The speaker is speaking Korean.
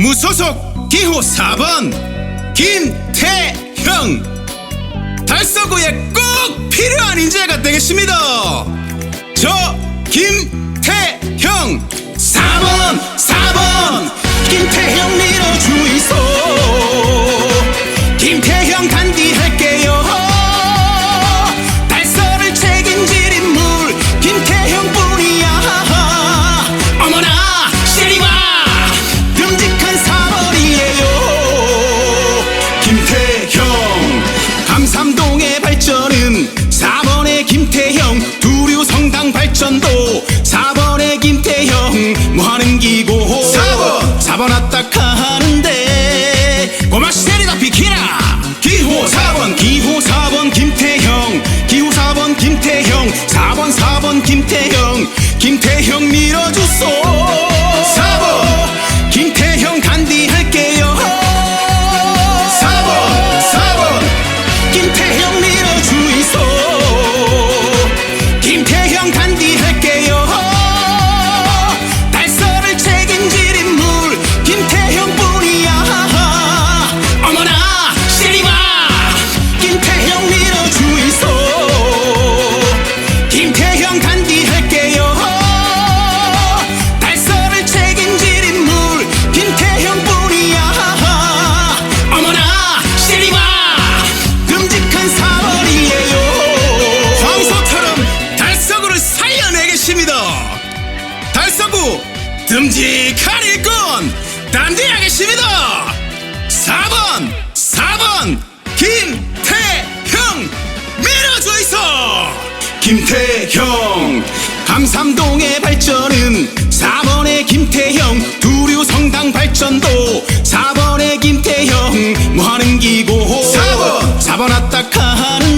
무소속 기호 4번 김태형 달서구에 꼭 필요한 인재가 되겠습니다. 저 김. 4번 4번 김태형 김태형 밀어줬소. 4번 김태형 간디할게요. 4번 4번 김태형 밀어주 듬직한 일꾼 단디하겠습니다. 4번 4번 김태형 밀어주이소 김태형 감삼동의 발전은 4번의 김태형 두류 성당 발전도 4번의 김태형 뭐하는 기고? 4번. 4번 아따카 하는